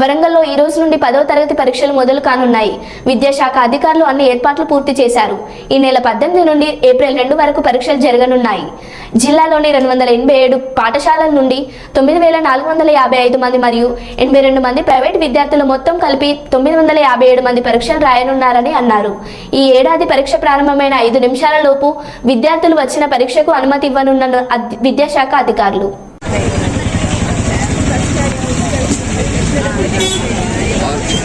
వరంగల్లో ఈ రోజు నుండి పదవ తరగతి పరీక్షలు మొదలు కానున్నాయి. విద్యాశాఖ అధికారులు అన్ని ఏర్పాట్లు పూర్తి చేశారు. ఈ నెల పద్దెనిమిది నుండి ఏప్రిల్ రెండు వరకు పరీక్షలు జరగనున్నాయి. జిల్లాలోని రెండు వందల ఎనభై ఏడు పాఠశాలల నుండి తొమ్మిది వేల నాలుగు వందల యాభై ఐదు మంది మరియు ఎనభై రెండు మంది ప్రైవేట్ విద్యార్థులు మొత్తం కలిపి తొమ్మిది వందల యాభై ఏడు మంది పరీక్షలు రాయనున్నారని అన్నారు. ఈ ఏడాది పరీక్ష ప్రారంభమైన ఐదు నిమిషాల లోపు విద్యార్థులు వచ్చిన పరీక్షకు అనుమతి ఇవ్వనున్న విద్యాశాఖ అధికారులు.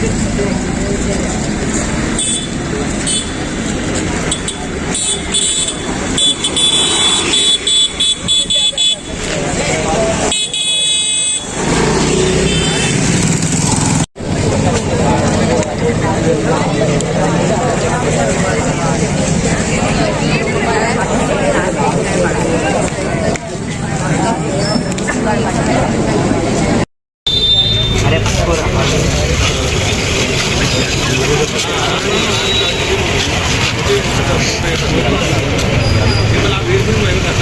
てるって。ఎంత లాభ